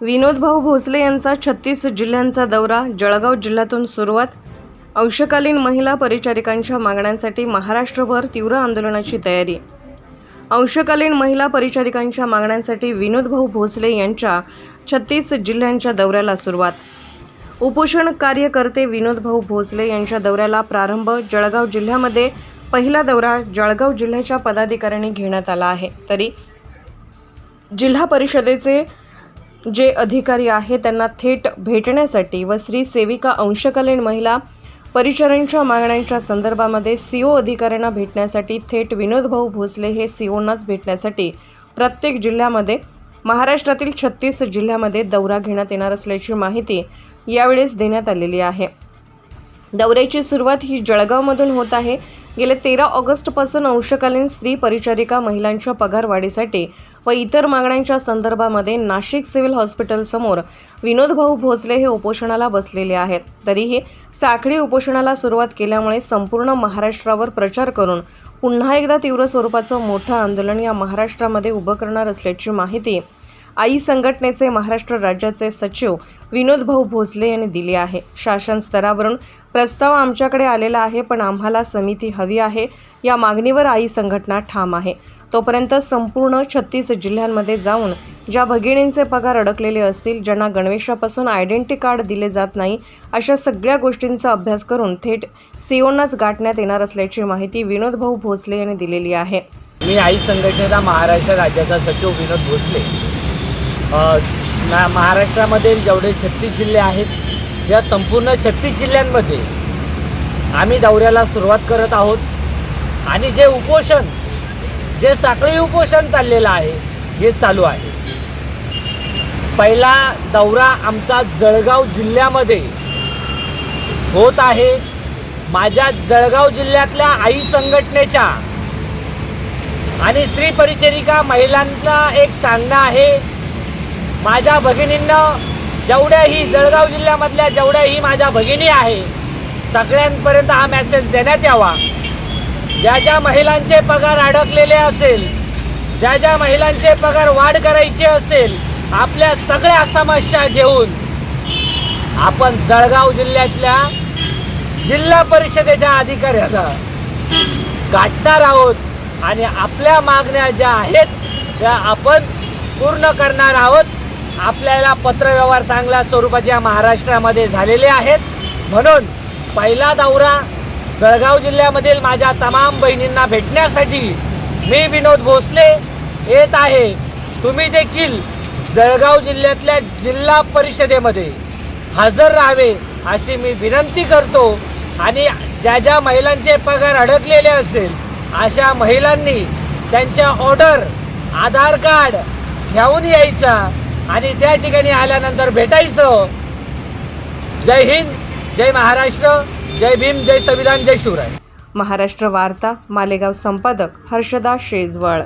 विनोद भाऊ भोसले यांचा छत्तीस जिल्ह्यांचा दौरा जळगाव जिल्ह्यातून सुरुवात अंशकालीन महिला परिचारिकांच्या मागण्यांसाठी महाराष्ट्रभर तीव्र आंदोलनाची तयारी. अंशकालीन महिला परिचारिकांच्या मागण्यांसाठी विनोद भाऊ भोसले यांच्या छत्तीस जिल्ह्यांच्या दौऱ्याला सुरुवात. उपोषण कार्यकर्ते विनोद भाऊ भोसले यांच्या दौऱ्याला प्रारंभ जळगाव जिल्ह्यामध्ये पहिला दौरा जळगाव जिल्ह्याच्या पदाधिकाऱ्यांनी घेण्यात आला आहे. तरी जिल्हा परिषदेचे जे अधिकारी आहे त्यांना थेट भेटण्यासाठी व स्त्री सेविका अंशकालीन महिला परिचारांच्या मागण्यांच्या संदर्भामध्ये सीओ अधिकाऱ्यांना भेटण्यासाठी थेट विनोदभाऊ भोसले हे सीओनाच भेटण्यासाठी प्रत्येक जिल्ह्यामध्ये महाराष्ट्रातील छत्तीस जिल्ह्यामध्ये दौरा घेण्यात येणार असल्याची माहिती यावेळेस देण्यात आलेली आहे. दौऱ्याची सुरुवात ही जळगावमधून होत आहे. गेल्या तेरा ऑगस्टपासून अंशकालीन स्त्री परिचारिका महिलांच्या पगारवाढीसाठी व इतर मागण्यांच्या संदर्भामध्ये नाशिक सिव्हिल हॉस्पिटलसमोर विनोद भाऊ भोसले हे उपोषणाला बसलेले आहेत. तरीही साखळी उपोषणाला सुरुवात केल्यामुळे संपूर्ण महाराष्ट्रावर प्रचार करून पुन्हा एकदा तीव्र स्वरूपाचं मोठं आंदोलन या महाराष्ट्रामध्ये उभं करणार असल्याची माहिती आई संघटनेचे महाराष्ट्र राज्याचे सचिव विनोद भाऊ भोसले यांनी दिली आहे. शासन स्तरावरून प्रस्ताव आमच्याकडे आलेला आहे पण आम्हाला समिती हवी आहे. या मागणीवर आई संघटना ठाम आहे. तोपर्यंत संपूर्ण छत्तीस जिल्ह्यांमध्ये जाऊन ज्या भगिनींचे पगार अडकलेले असतील ज्यांना गणवेशापासून आयडेंटी कार्ड दिले जात नाही अशा सगळ्या गोष्टींचा अभ्यास करून थेट सीओनाच गाठण्यात येणार असल्याची माहिती विनोद भाऊ भोसले यांनी दिलेली आहे. मी आई संघटनेचा महाराष्ट्र राज्याचा सचिव विनोद भोसले. महाराष्ट्रामध्ये ना जेवढे छत्तीस जिल्हे आहेत या संपूर्ण छत्तीस जिल्ह्यांमध्ये आम्ही दौऱ्याला सुरुवात करत आहोत. आणि जे उपोषण जे साखळी उपोषण चाललेलं आहे हे चालू आहे. पहिला दौरा आमचा जळगाव जिल्ह्यामध्ये होत आहे. माझ्या जळगाव जिल्ह्यातल्या आई संघटनेच्या आणि श्री परिचरिका महिलांना एक सांगणं आहे. माझ्या भगिनींना जेवढ्याही जळगाव जिल्ह्यामधल्या जेवढ्याही माझ्या भगिनी आहे सगळ्यांपर्यंत हा मेसेज देण्यात यावा. ज्या ज्या महिलांचे पगार अडकलेले असेल ज्या ज्या महिलांचे पगार वाढ करायचे असेल आपल्या सगळ्या समस्या घेऊन आपण जळगाव जिल्ह्यातल्या जिल्हा परिषदेच्या अधिकाऱ्याला गाठणार आहोत आणि आपल्या मागण्या ज्या आहेत त्या आपण पूर्ण करणार आहोत. आपल्याला पत्रव्यवहार चांगल्या स्वरूपाच्या महाराष्ट्रामध्ये झालेले आहेत. म्हणून पहिला दौरा जळगाव जिल्ह्यामधील माझ्या तमाम बहिणींना भेटण्यासाठी मी विनोद भोसले येत आहे. तुम्ही देखील जळगाव जिल्ह्यातल्या जिल्हा परिषदेमध्ये हजर राहावे अशी मी विनंती करतो आणि ज्या ज्या महिलांचे पगार अडकलेले असेल अशा महिलांनी त्यांच्या ऑर्डर आधार कार्ड घेऊन यायचा आणि त्या ठिकाणी आल्यानंतर भेटायचं. जय हिंद जय महाराष्ट्र. जय भीम जय संविधान जय शिवराय. महाराष्ट्र वार्ता मालेगाव संपादक हर्षदा शेजवळ.